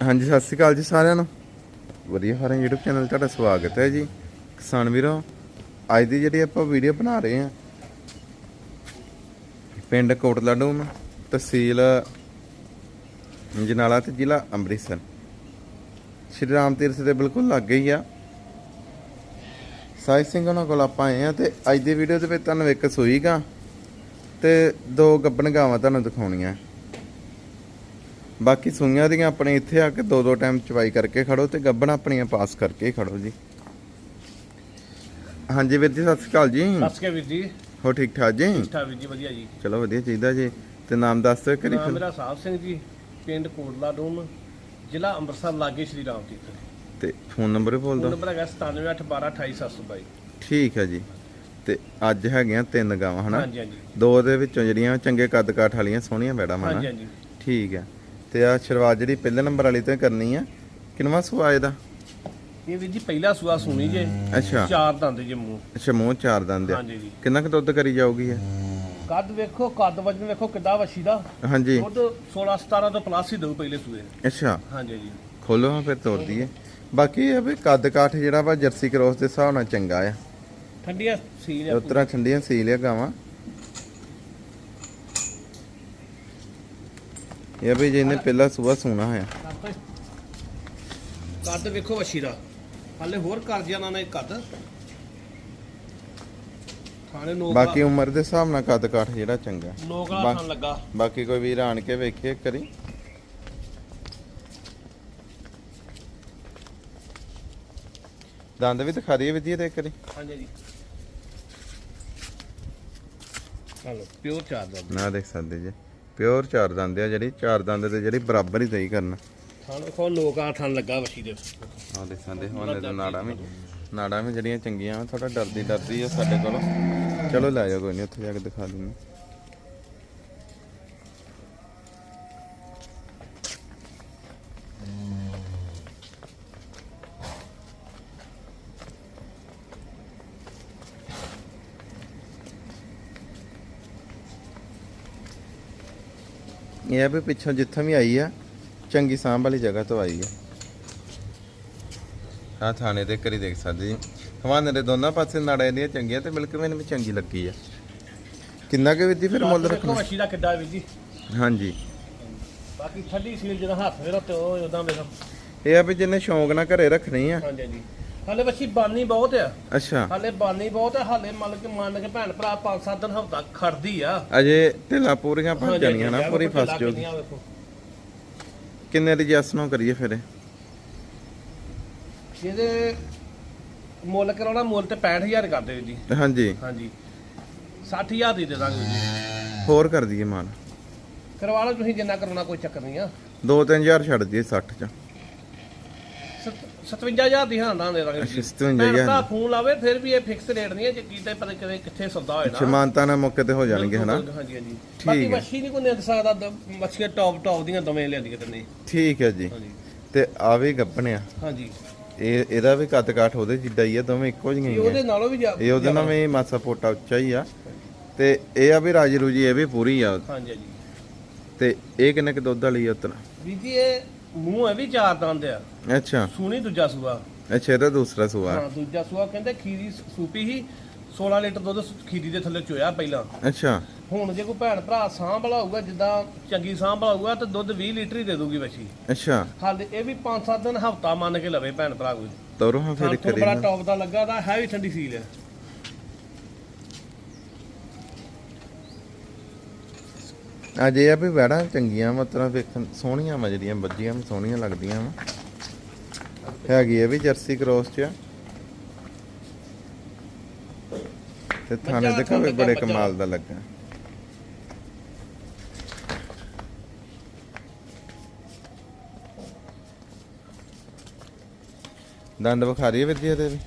ਹਾਂਜੀ, ਸਤਿ ਸ਼੍ਰੀ ਅਕਾਲ ਜੀ ਸਾਰਿਆਂ ਨੂੰ। ਵਧੀਆ ਹਾਰਾਂ YouTube ਚੈਨਲ 'ਤੇ ਤੁਹਾਡਾ ਸਵਾਗਤ ਹੈ ਜੀ। ਕਿਸਾਨ ਵੀਰੋ, ਅੱਜ ਦੀ ਜਿਹੜੀ ਆਪਾਂ ਵੀਡੀਓ ਬਣਾ ਰਹੇ ਹਾਂ, ਪਿੰਡ ਕੋਟਲਾ ਡੂਮ ਤਹਿਸੀਲ ਜਨਾਲਾ ਤੇ ਜ਼ਿਲ੍ਹਾ ਅੰਮ੍ਰਿਤਸਰ। ਸ਼੍ਰੀ ਰਾਮ ਤੀਰਥ ਦੇ ਬਿਲਕੁਲ ਲਾਗੇ ਹੀ ਆ। ਸਾਈ ਸਿੰਘ ਉਹਨਾਂ ਕੋਲ ਆਪਾਂ ਆਏ ਆ ਤੇ ਅੱਜ ਦੀ ਵੀਡੀਓ ਦੇ ਵਿੱਚ ਤੁਹਾਨੂੰ ਇੱਕ ਸੂਈਗਾ ਤੇ ਦੋ ਗੱਬਣ ਗਾਵਾਂ ਤੁਹਾਨੂੰ ਦਿਖਾਉਣੀਆਂ। ਬਾਕੀ ਸੂਈਆਂ ਦੀਆਂ ਆਪਣੇ ਇੱਥੇ ਆ ਕੇ ਦੋ ਦੋ ਟਾਈਮ ਚਵਾਈ ਕਰਕੇ ਖੜੋ ਤੇ ਗੱਬਣ ਆਪਣੀਆਂ ਪਾਸ ਕਰਕੇ ਖੜੋ ਜੀ। ਹਾਂਜੀ ਵੀਰ ਜੀ ਸਤਿ ਸ਼੍ਰੀ ਅਕਾਲ ਜੀ। ਵੀਰ ਹੋ ਠੀਕ ਠਾਕ ਜੀ? ਠਾ ਵੀਰ ਜੀ ਵਧੀਆ ਜੀ। ਚਲੋ ਵਧੀਆ ਚਾਹੀਦਾ ਜੀ। ਤੇ ਨਾਮ ਦੱਸ ਦਿਓ ਕਰੀ ਨਾਮ ਮੇਰਾ ਸਾਹਿਬ ਸਿੰਘ ਜੀ ਪਿੰਡ ਕੋਟਲਾ ਡੂਮ ਜ਼ਿਲ੍ਹਾ ਅੰਮ੍ਰਿਤਸਰ ਲਾਗੇ ਸ਼੍ਰੀ ਰਾਮ ਤੀਰਥ। ਤੇ ਫੋਨ ਨੰਬਰ ਬੋਲ ਦਿਓ। ਨੰਬਰ ਹੈਗਾ 9781122722 ਠੀਕ ਹੈ ਜੀ। ਤੇ ਅੱਜ ਹੈਗੀਆਂ ਤਿੰਨ ਗਾਵਾਂ ਹਨਾ? ਹਾਂਜੀ ਹਾਂਜੀ। ਦੋ ਦੇ ਵਿੱਚੋਂ ਜਿਹੜੀਆਂ ਚੰਗੇ ਕੱਦ ਕਾਠ ਵਾਲੀਆਂ ਸੋਹਣੀਆਂ ਹਾਂਜੀ ਹਾਂਜੀ। ਠੀਕ ਹੈ। ਤੇ ਆ ਸ਼ੁਰੂਆਤ ਜਿਹੜੀ ਪਹਿਲੇ ਨੰਬਰ ਵਾਲੀ ਤੋਂ ਹੀ ਕਰਨੀ ਆ। ਕਿੰਨਵਾਂ ਸੂਆ ਇਹਦਾ? ਇਹ ਵੀਰ ਜੀ ਪਹਿਲਾ ਸੂਆ ਸੁਣੀ ਜੇ। ਅੱਛਾ। ਚਾਰ ਦੰਦ ਜੇ ਮੂੰਹ। ਅੱਛਾ ਮੂੰਹ ਚਾਰ ਦੰਦ ਆ। ਹਾਂਜੀ ਜੀ। ਕਿੰਨਾ ਕੁ ਦੁੱਧ ਕਰੀ ਜਾਊਗੀ ਇਹ? ਕੱਦ ਵੇਖੋ ਕੱਦ ਵਜਨ ਵੇਖੋ ਕਿੱਡਾ ਵਛੀ ਦਾ। ਹਾਂਜੀ। ਦੁੱਧ 16 17 ਤੋਂ ਪਲੱਸ ਹੀ ਦਊ ਪਹਿਲੇ ਸੂਏ ਅੱਛਾ। ਹਾਂਜੀ ਜੀ। ਖੋਲੋ ਹਾਂ ਫਿਰ ਤੋੜ ਦਈਏ। ਬਾਕੀ ਇਹ ਆ ਵੀ ਕੱਦ ਕਾਠ ਜਿਹੜਾ ਵਾ ਜਰਸੀ ਕ੍ਰੋਸ ਦੇ ਹਿਸਾਬ ਨਾਲ ਚੰਗਾ ਆ। ਠੰਡੀਆਂ ਸੀਲ ਆ ਉਤਰਾ ਠੰਡੀਆਂ ਸੀਲ ਆ ਗਾਵਾਂ। ਇਹ ਵੀ ਜਿਹਨੇ ਪਹਿਲਾ ਸੂਆ ਸੂਣਾ ਹੋਇਆ। ਕੱਦ ਵੇਖੋ ਵਛੀ ਦਾ ਹਾਲੇ ਹੋਰ ਕਰ ਜਾਣਾ ਨੇ ਕੱਦ। ਥਾਣੇ ਨੋਕ ਬਾਕੀ ਉਮਰ ਦੇ ਹਿਸਾਬ ਨਾਲ ਕੱਦ ਕਾਠ ਜਿਹੜਾ ਚੰਗਾ। ਨੋਕ ਵਾਲਾ ਬਾ- ਥਾਣ ਲੱਗਾ। ਬਾਕੀ ਕੋਈ ਵੀਰ ਆਣ ਕੇ ਵੇਖੇ ਕਰੀ ਦੰਦ ਵੀ ਦਿਖਾ ਦਈਏ ਵਿਧੀ ਤੇ ਕਰੀ ਹਾਂਜੀ ਜੀ। ਹਲੋ ਪਿਓਰ ਚਾਰ ਦਾ ਨਾ ਦੇਖ ਸਕਦੇ ਜੀ। ਪਿਓਰ ਚਾਰ ਦੰਦ ਆ ਜਿਹੜੀ ਚਾਰ ਦੰਦ ਤੇ ਜਿਹੜੀ ਬਰਾਬਰ ਹੀ ਸਹੀ ਕਰਨਾ। ਥਾਣ ਵੇਖੋ ਲੋਕਾਂ ਥਾਣ ਲੱਗਾ ਵਛੀ ਦੇ। ਆ ਸਕਦੇ ਹੁਣ ਦੇ ਨਾੜਾਂ ਵੀ ਨਾੜਾਂ ਵੀ ਜਿਹੜੀਆਂ ਚੰਗੀਆਂ ਥੋੜਾ ਡਰਦੀ ਡਰਦੀ ਆ ਸਾਡੇ ਕੋਲੋਂ। ਚਲੋ ਲੈ ਜਾਓ ਕੋਈ ਨਹੀਂ ਉੱਥੇ ਜਾ ਕੇ ਦਿਖਾ ਦਿੰਦੇ ਇਹ ਆ ਵੀ ਪਿੱਛੋਂ ਜਿੱਥੋਂ ਵੀ ਆਈ ਆ ਚੰਗੀ ਸਾਂਭ ਵਾਲੀ ਜਗ੍ਹਾ ਤੋਂ ਆਈ ਆ। ਆ ਥਾਣੇ ਦੇ ਕਰੀ ਦੇਖ ਸਕਦੇ ਜੀ। ਹਵਾਨੇ ਦੇ ਦੋਨਾਂ ਪਾਸੇ ਨਾੜਾਂ ਦੀਆਂ ਚੰਗੀਆਂ ਤੇ ਮਿਲਕ ਮੈਨੂੰ ਵੀ ਚੰਗੀ ਲੱਗੀ ਆ। ਕਿੰਨਾ ਕੁ ਵਿੱਦੀ ਫਿਰ ਮੁੱਲ ਰੱਖਣਾ? ਵਛੀ ਦਾ ਕਿੱਡਾ ਵੀ ਜੀ। ਹਾਂਜੀ। ਬਾਕੀ ਠੰਡੀ ਸੀਲ ਜਦੋਂ ਹੱਥ ਮੇਰਾ ਤੇ ਉਹ ਉਦਾਂ ਵੇਖੋ ਇਹ ਆ ਵੀ ਜਿਹਨੇ ਸ਼ੌਂਕ ਨਾਲ ਘਰੇ ਰੱਖਣੀ ਆ। ਹਾਂਜੀ ਹਾਂਜੀ। ਹਾਲੇ ਵਛੀ ਬਾਨੀ ਬਹੁਤ ਆ। ਅੱਛਾ। ਹਾਲੇ ਬਾਨੀ ਬਹੁਤ ਆ ਹਾਲੇ ਮੰਨ ਕੇ ਮੰਨ ਕੇ ਭੈਣ ਭਰਾ ਪੰਜ ਸੱਤ ਦਿਨ ਹਫਤਾ ਖੜਦੀ ਆ। ਅਜੇ ਢਿੱਲਾ ਪੂਰੀਆਂ ਭਰ ਹਾਂਜੀ, ਜਾਣੀਆਂ ਨਾ ਪੂਰੀ ਫਸ ਵੇਖੋ। ਕਿੰਨੇ ਦੀ ਜੈਸ ਨੂੰ ਕਰੀਏ ਫਿਰ? ਇਹਦੇ ਮੁੱਲ ਕਰਾਉਣਾ ਮੁੱਲ ਤੇ 65000 ਕਰ ਦਿਓ ਜੀ। ਹਾਂਜੀ। ਹਾਂਜੀ। 60000 ਦੀ ਦੇ ਦਾਂਗੇ ਜੀ। ਹੋਰ ਕਰ ਦਈਏ ਮਾਨ ਕਰਵਾ ਲਓ ਤੁਸੀਂ ਜਿੰਨਾ ਕਰਾਉਣਾ ਕੋਈ ਚੱਕਰ ਨਹੀਂ ਆ। 2-3000 ਛੱਡ ਦਈਏ 60 ਚ। 57000 ਦੀ ਹਾਂ ਨਾ ਦੇ ਦਾਂਗੇ ਜੀ। 57,000 ਭੈਣ ਭਰਾ ਫੋਨ ਲਾਵੇ ਫਿਰ ਵੀ ਇਹ ਫਿਕਸ ਰੇਟ ਨਹੀਂ ਹੈ ਜੇ ਕੀਤੇ ਪਤਾ ਕਿਤੇ ਕਿੱਥੇ ਸੌਦਾ ਹੋਏ ਨਾ। ਸਮਾਨਤਾ ਨਾਲ ਮੌਕੇ ਤੇ ਹੋ ਜਾਣਗੇ ਹਨਾ? ਹਾਂਜੀ ਹਾਂਜੀ। ਬਾਕੀ ਹੈ। ਮੱਛੀ ਨਹੀਂ ਕੋਈ ਨਿੰਦ ਸਕਦਾ ਦ- ਮੱਛੀਆਂ ਟੌਪ ਟੌਪ ਦੀਆਂ ਦਵੇਂ ਲਿਆਂਦੀਆਂ ਤੇ ਨਹੀਂ ਠੀਕ ਹੈ ਜੀ। ਹਾਂਜੀ। ਤੇ ਆ ਵੀ ਗੱਪਣਿਆ ਹਾਂਜੀ। ਇਹ ਇਹਦਾ ਵੀ ਕੱਦ ਕਾਠ ਉਹਦੇ ਜਿੱਡਾ ਹੀ ਆ ਦੋਵੇਂ ਇੱਕੋ ਜਿਹੀਆਂ ਇਹ ਹੀ ਆ। ਉਹਦੇ ਨਾਲੋਂ ਵੀ ਜ਼ਿਆ- ਇਹ ਉਹਦੇ ਨਾਲ ਵੀ ਮਾਸਾ ਪੋਟਾ ਉੱਚਾ ਹੀ ਆ। ਤੇ ਇਹ ਆ ਵੀ ਰਾਜੀ ਰੂਜੀ ਇਹ ਵੀ ਪੂਰੀ ਆ। ਹਾਂਜੀ ਹਾਂਜੀ। ਤੇ ਇਹ ਕਿੰਨੇ ਕ ਦੁੱਧ ਵਾਲੀ ਆ ਉਤਨਾ? ਵੀਰ ਜੀ ਇਹ ਮੂੰਹ ਹੈ ਵੀ ਚਾਰ ਦੰਦ ਆ। ਅੱਛਾ। ਸੂਣੀ ਦੂਜਾ ਸੂਆ। ਅੱਛਾ ਇਹਦਾ ਦੂਸਰਾ ਸੂਆ। ਹਾਂ ਦੂਜਾ ਸੂਆ ਕਹਿੰਦੇ ਖੀਰੀ ਸੂਪੀ ਹੀ 16 ਲੀਟਰ ਦੁੱਧ ਖੀਰੀ ਦੇ ਥੱਲੇ ਚੋਇਆ ਪਹਿਲਾਂ। ਅੱਛਾ। ਹੁਣ ਜੇ ਕੋਈ ਭੈਣ ਭਰਾ ਸਾਂਭ ਵਾਲਾ ਹੋਊਗਾ ਜਿੱਦਾਂ ਚੰਗੀ ਸਾਂਭ ਵਾਲਾ ਹੋਊਗਾ ਤਾਂ ਦੁੱਧ 20 ਲੀਟਰ ਹੀ ਦੇ ਦੂਗੀ ਬੱਚੀ ਅੱਛਾ। ਹਾਲੇ ਇਹ ਵੀ 5-7 ਦਿਨ ਹਫਤਾ ਮੰਨ ਕੇ ਲਵੇ ਭੈਣ ਭਰਾ ਕੋਈ। ਤੋਰੋ ਫਿਰ ਕਰੀ ਬੜਾ ਟੌਪ ਦਾ ਲੱਗਾ ਦਾ ਹੈ ਵੀ ਠੰਡੀ ਸੀਲ ਹੈ ਅੱਜ ਇਹ ਆ ਵੀ ਵੈੜਾਂ ਚੰਗੀਆਂ ਮਤਲਬ ਵੇਖਣ ਸੋਹਣੀਆਂ ਵਾ ਜਿਹੜੀਆਂ ਬੱਜੀਆਂ ਵੀ ਸੋਹਣੀਆਂ ਲੱਗਦੀਆਂ ਵਾ। ਹੈਗੀ ਇਹ ਵੀ ਜਰਸੀ ਕ੍ਰੋਸ ਚ। ਆ। ਤੇ ਥਾਣੇ ਦੇ ਕਾਵੇ ਬੜੇ ਕਮਾਲ ਦਾ ਲੱਗਾ। ਦੰਦ ਵਿਖਾ ਰਹੀ ਹੈ ਵੀਰ ਜੀ ਇਹਦੇ ਵੀ।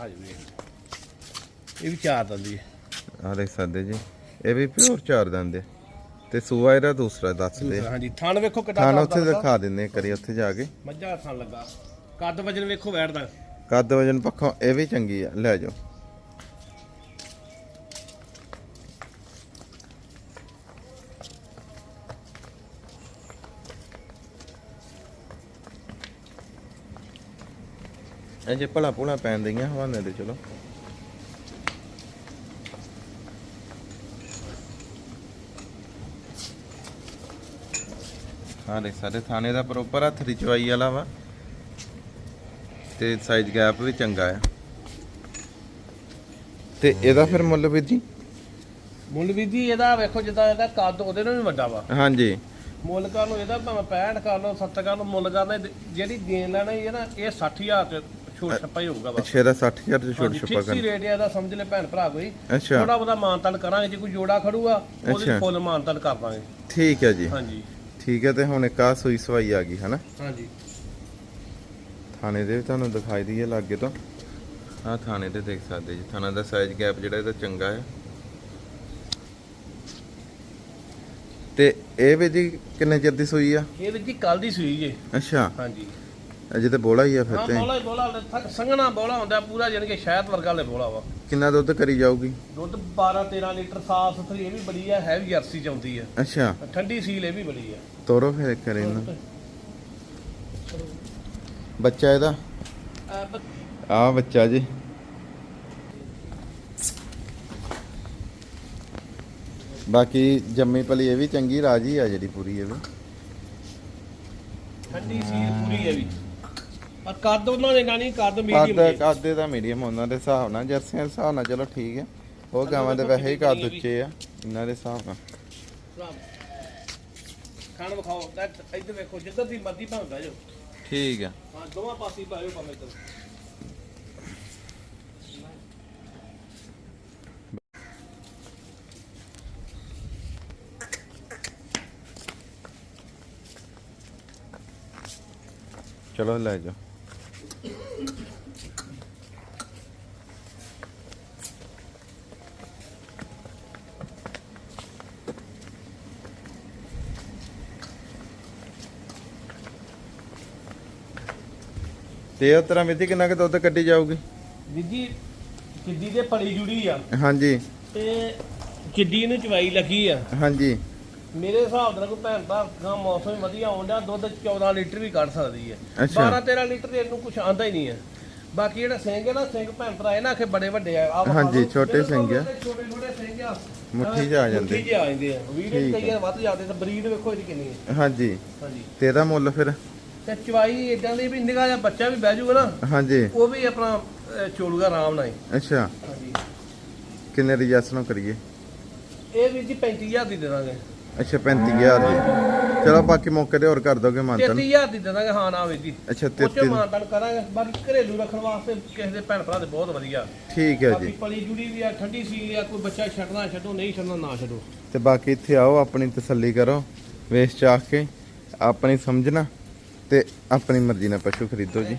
ਆ ਜੀ ਇਹ ਵੀ ਚਾਰ ਦੰਦੀ ਆਹ ਦੇਖ ਸਕਦੇ ਜੀ। ਇਹ ਵੀ ਪਿਓਰ ਚਾਰ ਦੰਦ। ਤੇ ਸੂਆ ਇਹਦਾ ਦੂਸਰਾ ਦੱਸ ਦੇ। ਹਾਂਜੀ ਥਣ ਵੇਖੋ ਕਿੱਡਾ ਥਾਨ ਉੱਥੇ ਦਿਖਾ ਦਿੰਨੇ ਕਰੀ ਉੱਥੇ ਜਾ ਕੇ। ਮੱਝਾ ਥਣ ਲੱਗਾ। ਕੱਦ ਵਜਨ ਵੇਖੋ ਵੈੜ ਦਾ। ਕੱਦ ਵਜਨ ਪੱਖੋਂ ਇਹ ਵੀ ਚੰਗੀ ਆ ਲੈ ਜਾਓ। ਇਹ ਜੇ ਭਲਾ ਭੁਲਾ ਪੈਣ ਦਈਆਂ ਹਵਾਨੇ ਦੇ ਚਲੋ। ਹਾਂ ਦੇ ਸਾਰੇ ਥਾਣੇ ਦਾ ਪ੍ਰੋਪਰ ਹੱਥ ਦੀ ਚਵਾਈ ਵਾਲਾ ਵਾ। ਤੇ ਸਾਈਜ਼ ਗੈਪ ਵੀ ਚੰਗਾ ਆ। ਤੇ ਇਹਦਾ ਫਿਰ ਮੁੱਲ ਵੀਰ ਜੀ? ਮੁੱਲ ਵੀ ਜੀ ਇਹਦਾ ਵੇਖੋ ਜਿੱਦਾਂ ਇਹਦਾ ਕੱਦ ਉਹਦੇ ਨਾਲੋਂ ਵੀ ਵੱਡਾ ਵਾ। ਹਾਂਜੀ। ਮੁੱਲ ਕਰ ਲਓ ਇਹਦਾ ਭਾਵੇਂ 65 ਕਰ ਲਓ 70 ਕਰ ਲਓ ਮੁੱਲ ਕਰਨਾ ਜਿਹੜੀ ਦੇਣ ਲੈਣਾ ਇਹ ਨਾ ਇਹ 60000 ਚ ਛੋਟ ਛੱਪਾ ਹੀ ਹੋਊਗਾ ਬਸ। ਅੱਛਾ ਇਹਦਾ 60000 ਚ ਛੋਟ ਛਪਾ ਕਰ ਰੇਟ ਇਹਦਾ ਸਮਝ ਲੈ ਭੈਣ ਭਰਾ ਕੋਈ। ਅੱਛਾ। ਥੋੜਾ ਬਹੁਤਾ ਮਾਨਤਾਨ ਕਰਾਂਗੇ ਜੇ ਕੋਈ ਜੋੜਾ ਖੜੂਗਾ ਉਹਦੇ ਅੱਛਾ। ਫੁੱਲ ਮਾਨਤਾਨ ਕਰ ਦਾਂਗੇ। ਠੀਕ ਹੈ ਜੀ। ਹਾਂਜੀ। ਠੀਕ ਹੈ ਤੇ ਹੁਣ ਇੱਕ ਆ ਸੂਈ ਸਵਾਈ ਆ ਗਈ ਹਨਾ? ਹਾਂਜੀ। ਥਾਣੇ ਦੇ ਵੀ ਤੁਹਾਨੂੰ ਦਿਖਾਈ ਦਈਏ ਲਾਗੇ ਤੋਂ। ਆਹ ਥਾਣੇ ਤੇ ਦੇਖ ਸਕਦੇ ਜੀ। ਥਾਣਾ ਦਾ ਸਾਈਜ਼ ਗੈਪ ਜਿਹੜਾ ਇਹਦਾ ਚੰਗਾ ਹੈ। ਤੇ ਇਹ ਵੀ ਜੀ ਕਿੰਨੇ ਚਿਰ ਦੀ ਸੂਈ ਆ? ਇਹ ਵੀ ਜੀ ਕੱਲ ਦੀ ਸੂਈ ਜੇ। ਅੱਛਾ। ਹਾਂਜੀ। ਅਜੇ ਤੇ ਬੋਲਾ ਹੀ ਆ ਫਿਰ ਹਾਂ ਤੇ। ਬੋਲਾ ਹੀ ਬੋਲਾ ਹੁੰਦਾ, ਸੰਘਣਾ ਬੋਲਾ ਹੁੰਦਾ ਪੂਰਾ ਜਾਣੀ ਕਿ ਸ਼ਹਿਦ ਵਰਗਾ ਲੈ ਬੋਲਾ ਵਾ। ਕਿੰਨਾ ਦੁੱਧ ਕਰੀ ਜਾਊਗੀ? ਦੁੱਧ 12 13 ਲੀਟਰ ਸਾਫ਼ ਸੁਥਰੀ ਇਹ ਵੀ ਬੜੀ ਆ ਹੈਵੀ ਜਰਸੀ ਚ ਆਉਂਦੀ ਆ। ਅੱਛਾ। ਠੰਡੀ ਸੀਲ ਇਹ ਵੀ ਬੜੀ ਆ। ਤੋਰੋ ਫਿਰ ਕਰੇ ਇਹਨੂੰ। ਬੱਚਾ ਇਹਦਾ? ਆ ਬੱਚਾ ਜੀ। ਬਾਕੀ ਜੰਮੀ ਪਲੀ ਇਹ ਵੀ ਚੰਗੀ ਰਾਜੀ ਆ ਜਿਹੜੀ ਪੂਰੀ ਇਹ ਵੀ। ਠੰਡੀ ਸੀਲ ਪੂਰੀ ਹੈ ਵੀ। ਪਰ ਕੱਦ ਉਹਨਾਂ ਦੇ ਨਾਲ ਨਹੀਂ ਕੱਦ ਕੱਦ ਮੀਡੀਅਮ ਕੱਦ ਦਾ ਮੀਡੀਅਮ ਉਹਨਾਂ ਦੇ ਹਿਸਾਬ ਨਾਲ ਜਰਸੀਆਂ ਦੇ ਹਿਸਾਬ ਨਾਲ ਚਲੋ ਠੀਕ ਹੈ ਉਹ ਗਾਵਾਂ ਦੇ ਵੈਸੇ ਹੀ ਕੱਦ ਉੱਚੇ ਆ ਇਹਨਾਂ ਦੇ ਹਿਸਾਬ ਨਾਲ। ਖਾਣ ਵਿਖਾਓ ਤਾਂ ਇੱਧਰ ਵੇਖੋ ਜਿੱਧਰ ਦੀ ਮਰਜ਼ੀ ਭਾਂਦਾ ਜੋ ਠੀਕ ਆ। ਹਾਂ ਦੋਵਾਂ ਪਾਸੇ ਪਾਇਓ ਭਾਵੇਂ ਇੱਧਰ। ਚਲੋ ਲੈ ਜਾਓ। ਤੇ ਉਹ ਤਰ੍ਹਾਂ ਵਿੱਚ ਕਿੰਨਾ ਕੁ ਦੁੱਧ ਕੱਢੀ ਜਾਊਗੀ? ਜੀ ਕਿੱਦੀ ਦੇ ਪਲੀ ਜੁੜੀ ਆ। ਹਾਂਜੀ। ਤੇ ਕਿੱਦੀ ਨੂੰ ਚਵਾਈ ਲੱਗੀ ਆ। ਹਾਂਜੀ। ਮੇਰੇ ਹਿਸਾਬ ਨਾਲ ਕੋਈ ਭੈਣ ਦਾ ਗਾਂ ਮੌਸਮ ਵਧੀਆ ਆਉਂਦਾ ਦੁੱਧ 14 ਲੀਟਰ ਵੀ ਕੱਢ ਸਕਦੀ ਹੈ। ਅੱਛਾ। 12 13 ਲੀਟਰ ਦੇ ਇਹਨੂੰ ਕੁਝ ਆਂਦਾ ਹੀ ਨਹੀਂ ਹੈ। ਬਾਕੀ ਜਿਹੜਾ ਸਿੰਘ ਹੈ ਨਾ ਸਿੰਘ ਭੈਣ ਭਰਾ ਇਹਨਾਂ ਆਖੇ ਬੜੇ ਵੱਡੇ ਆ। ਆਹ ਵਿਖਾ ਹਾਂਜੀ। ਛੋਟੇ ਸਿੰਘ ਆ। ਛੋਟੇ ਛੋਟੇ ਸਿੰਘ ਆ ਮੁੱਠੀ 'ਚ ਆ ਜਾਂਦੇ। ਮੁੱਠੀ 'ਚ ਆ ਜਾਂਦੇ ਆ। ਠੀਕ ਕਈ ਵਾਰ ਵੱਧ ਜਾਂਦੇ ਤਾਂ ਬਰੀਡ ਵੇਖੋ ਇਹਦੀ ਕਿੰਨੀ ਹੈ। ਹਾਂਜੀ। ਹਾਂਜੀ। ਤੇ ਇਹਦਾ ਮੁੱਲ ਫਿਰ? ਤੇ ਚਵਾਈ ਇਦਾਂ ਦੀ ਵੀ ਨਿਗਾਹ ਜਿਹਾ ਬੱਚਾ ਵੀ ਬਹਿ ਜਾਊਗਾ ਨਾ ਹਾਂਜੀ। ਉਹ ਵੀ ਆਪਣਾ ਅਹ, ਚੋਲੂਗਾ ਆਰਾਮ ਨਾਲ ਹੀ। ਅੱਛਾ। ਹਾਂਜੀ। ਕਿੰਨੇ ਦੀ ਜੱਸ ਨੂੰ ਕਰੀਏ? ਇਹ ਵੀ ਜੀ 35000 ਦੀ ਦੇ ਦਾਂਗੇ। ਅੱਛਾ 35000 ਦੀ ਚਲੋ ਬਾਕੀ ਮੌਕੇ ਤੇ ਹੋਰ ਕਰ ਦੋਗੇ ਮਾਨਤਨ। 33000 ਦੀ ਦੇ ਦਾਂਗੇ ਹਾਂ ਨਾ ਵੀ ਜੀ। ਅੱਛਾ ਉੱਚੇ 33 ਮਾਨਤਨ ਕਰਾਂਗੇ। ਬਾਕੀ ਘਰੇਲੂ ਰੱਖਣ ਵਾਸਤੇ ਕਿਸੇ ਦੇ ਭੈਣ ਭਰਾ ਦੇ ਬਹੁਤ ਵਧੀਆ। ਠੀਕ ਹੈ ਜੀ। ਪਲੀ ਜੁੜੀ ਵੀ ਆ ਠੰਡੀ ਸੀ ਆ ਕੋਈ ਬੱਚਾ ਛੱਡਣਾ ਛੱਡੋ ਨਹੀਂ ਛੱਡਣਾ ਨਾ ਛੱਡੋ। ਤੇ ਬਾਕੀ ਇੱਥੇ ਆਓ ਆਪਣੀ ਤਸੱਲੀ ਕਰੋ ਵੇਚ ਚਾਖ ਕੇ ਆਪਣੀ ਸਮਝਣਾ ਤੇ ਆਪਣੀ ਮਰਜ਼ੀ ਨਾਲ ਪਸ਼ੂ ਖਰੀਦੋ ਜੀ।